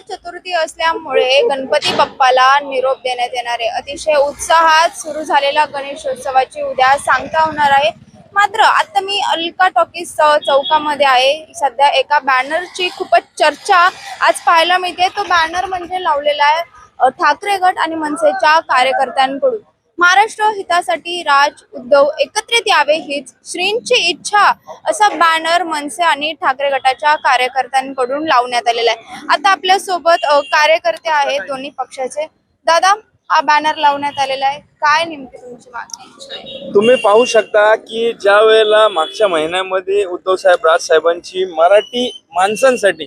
चतुर्थी असल्यामुळे गणपती बाप्पाला निरोप देण्यात येणार आहे. अतिशय उत्साहात सुरू झालेला गणेशोत्सवाची उद्या सांगता होणार आहे. मात्र आता मी अलका टॉकीज चौकामध्ये आहे. सध्या एका बॅनरची खूपच चर्चा आज पाहायला मिळते. तो बॅनर म्हणजे लावलेला आहे ठाकरे गट आणि मनसेच्या कार्यकर्त्यांकडून. महाराष्ट्र हितासाठी राज उद्धव एकत्रित यावे हीच श्रींची इच्छा असा बॅनर मनसे आणि ठाकरे गटाच्या कार्यकर्त्यांकडून लावण्यात आलेला आहे. आता आपल्यासोबत कार्यकर्ते आहेत दोन्ही पक्षाचे. दादा हा बॅनर लावण्यात आलेला आहे. काय नेमकी तुमची मागणी? तुम्ही पाहू शकता की ज्या वेळेला मागच्या महिन्यामध्ये उद्धव साहेब राजसाहेबांची मराठी माणसांसाठी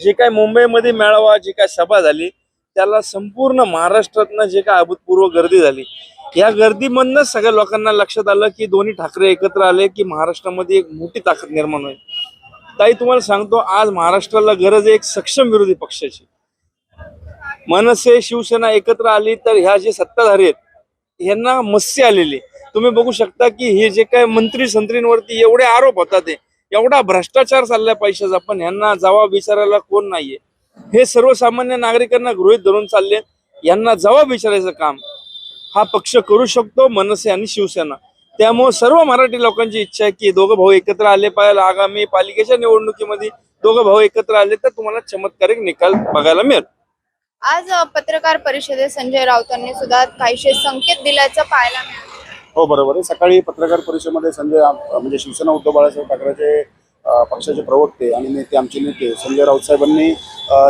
जे काय मुंबईमध्ये मेळावा जी काय सभा झाली त्याला संपूर्ण महाराष्ट्रातनं जे काय अभूतपूर्व गर्दी झाली या गर्दीमधनच सगळ्या लोकांना लक्षात आलं की दोन्ही ठाकरे एकत्र आले की महाराष्ट्रामध्ये एक मोठी ताकद निर्माण होईल. ताई तुम्हाला सांगतो आज महाराष्ट्राला गरज आहे एक सक्षम विरोधी पक्षाची. मनसे शिवसेना एकत्र आली तर ह्या जे सत्ताधारी आहेत यांना मस्सी आलेली तुम्ही बघू शकता की हे जे काय मंत्री संत्रींवरती एवढे आरोप होतात ते एवढा भ्रष्टाचार चाललाय पैशाचा पण यांना जबाब विचारायला कोण नाहीये. हे सर्वसामान्य नागरिकांना गृहित धरून चालले यांना जबाब विचारायचं काम. हा पक्ष करू शकतो मनसे आणि शिवसेना. त्यामुळे सर्व मराठी लोकांची इच्छा आहे की दोघं भाऊ एकत्र आले पाहिजे. आगामी पालिकेच्या निवडणुकीमध्ये दोघं भाऊ एकत्र आले तर तुम्हाला चमत्कारिक निकाल बघायला मिळेल. आज पत्रकार परिषदेत संजय राऊतांनी सुद्धा काहीशे संकेत दिल्याचं पाहायला मिळालं. हो बरोबर आहे. सकाळी पत्रकार परिषदेमध्ये संजय म्हणजे शिवसेना उद्धव बाळासाहेब ठाकरेचे पक्षाचे प्रवक्ते आणि नेते आमचे नेते संजय राऊत साहेबांनी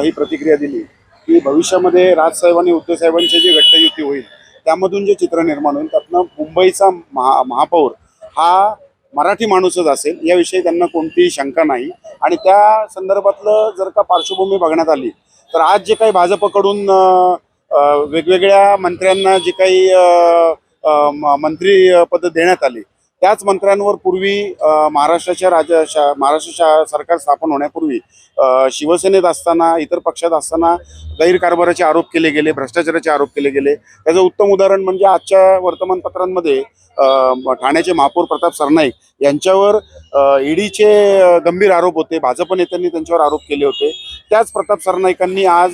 ही प्रतिक्रिया दिली की भविष्यामध्ये राजसाहेब आणि उद्धव साहेबांची जी घट्टयुती होईल त्यामधून जे चित्र निर्माण होईल त्यातनं मुंबईचा महा महापौर हा मराठी माणूसच असेल याविषयी त्यांना कोणतीही शंका नाही. आणि त्या संदर्भातलं जर का पार्श्वभूमी बघण्यात आली तर आज जे काही भाजपकडून वेगवेगळ्या मंत्र्यांना जे काही म- मंत्री पद देण्यात आली त्याच मंत्र्यांवर पूर्वी महाराष्ट्राच्या राज्य शा- महाराष्ट्र शा- सरकार स्थापन होण्यापूर्वी शिवसेनेत असताना इतर पक्षात असताना गैरकारभाराचे आरोप केले गेले भ्रष्टाचाराचे आरोप केले गेले. त्याचं उत्तम उदाहरण म्हणजे आजच्या वर्तमानपत्रांमध्ये अ, ठाण्याचे महापौर प्रताप सरनाईक यांच्यावर ईडीचे गंभीर आरोप होते. भाजप नेत्यांनी त्यांच्यावर आरोप केले होते. त्याच प्रताप सरनाईकांनी आज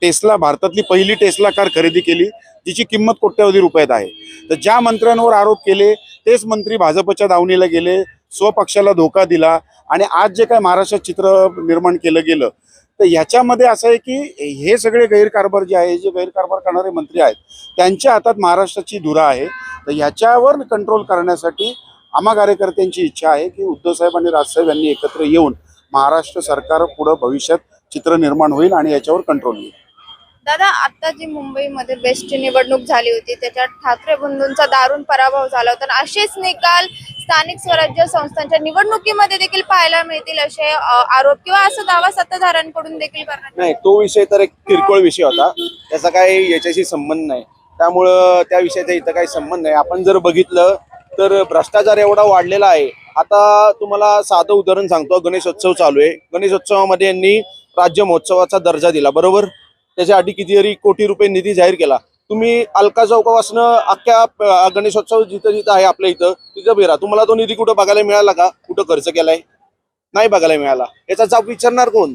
टेस्ला भारतातली पहिली टेस्ला कार खरेदी केली. तिची किंमत कोट्यावधी रुपयात आहे. तर ज्या मंत्र्यांवर आरोप केले तेच मंत्री भाजपच्या दावणीला गेले स्वपक्षाला धोका दिला आणि आज जे काय महाराष्ट्रात चित्र निर्माण केलं गेलं तर ह्याच्यामध्ये असं आहे की हे सगळे गैरकारभार जे आहे जे गैरकारभार करणारे मंत्री आहेत त्यांच्या हातात महाराष्ट्राची धुरा आहे. तर ह्याच्यावर कंट्रोल करण्यासाठी आम्हा कार्यकर्त्यांची इच्छा आहे की उद्धव साहेब आणि राजसाहेब यांनी एकत्र येऊन महाराष्ट्र सरकार पुढं भविष्यात चित्र निर्माण होईल आणि याच्यावर कंट्रोल येईल. दादा आता जी मुंबईमध्ये बेस्टची निवडणूक झाली होती त्याच्यात ठाकरे बंधूंचा दारुण पराभव झाला होता. असेच निकाल स्थानिक स्वराज्य संस्थांच्या निवडणुकीमध्ये देखील पाहायला मिळतील असे आरोप किंवा असं दावा सत्ताधाऱ्यांकडून देखील करण्यात नाही तो विषय तर एक किरकोळ विषय होता. त्याचा काही याच्याशी संबंध नाही. त्यामुळं त्या विषयाचा इथं काही संबंध नाही. आपण जर बघितलं तर भ्रष्टाचार एवढा वाढलेला आहे. आता तुम्हाला साधं उदाहरण सांगतो. गणेशोत्सव चालू आहे. गणेशोत्सवामध्ये यांनी राज्य महोत्सवाचा दर्जा दिला बरोबर? त्याच्यासाठी कितीतरी कोटी रुपये निधी जाहीर केला. तुम्ही अलका चौकापासून अख्ख्या गणेशोत्सव जिथं जिथं आहे आपल्या इथं तिथं फिरा. तुम्हाला तो निधी कुठं बघायला मिळाला का? कुठं खर्च केलाय? नाही बघायला मिळाला. याचा जाब विचारणार कोण?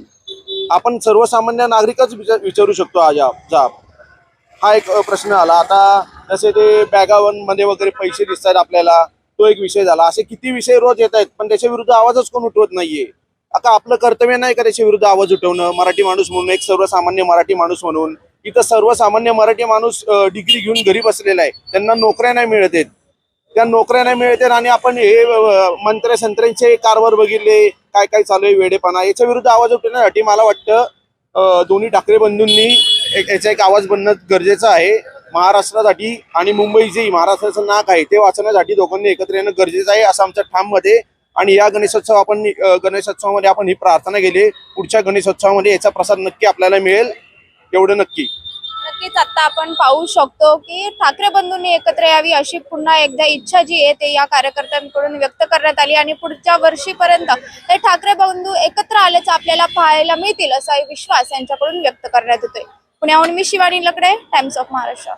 आपण सर्वसामान्य नागरिकच विचारू शकतो हा जाब जाब. हा एक प्रश्न आला. आता जसे ते बॅगावनमध्ये वगैरे पैसे दिसतात आपल्याला तो एक विषय झाला. असे किती विषय रोज येत आहेत पण त्याच्या विरुद्ध आवाजच कोण उठवत नाहीये? आता आपलं कर्तव्य नाही का त्याच्या विरुद्ध आवाज उठवणं? मराठी माणूस म्हणून एक सर्वसामान्य मराठी माणूस म्हणून. इथं सर्वसामान्य मराठी माणूस डिग्री घेऊन घरी बसलेला आहे. त्यांना नोकऱ्या नाही मिळत आहेत. त्या नोकऱ्या नाही मिळत आहेत आणि आपण हे मंत्र्या संत्र्यांचे कारभार बघितले काय काय चालू आहे वेडेपणा याच्या विरुद्ध आवाज उठवण्यासाठी मला वाटतं दोन्ही ठाकरे बंधूंनी एक याचा एक आवाज बनणं गरजेचं आहे. महाराष्ट्रासाठी आणि मुंबई जे महाराष्ट्राचं नाक आहे ते वाचवण्यासाठी दोघांनी एकत्र येणं गरजेचं आहे असं आमच्या ठाममध्ये आणि या गणेशोत्सव आपण गणेशोत्सवामध्ये आपण ही प्रार्थना केली. पुढच्या गणेशोत्सवामध्ये याचा प्रसाद नक्की आपल्याला मिळेल. एवढं नक्की. नक्कीच आता आपण पाहू शकतो की ठाकरे बंधूंनी एकत्र यावी अशी पुन्हा एकदा इच्छा जी आहे ते या कार्यकर्त्यांकडून व्यक्त करण्यात आली आणि पुढच्या वर्षीपर्यंत हे ठाकरे बंधू एकत्र आल्याचं आपल्याला पाहायला मिळतील असा विश्वास यांच्याकडून व्यक्त करण्यात येतोय. पुण्याहून मी शिवानी लकडे टाइम्स ऑफ महाराष्ट्र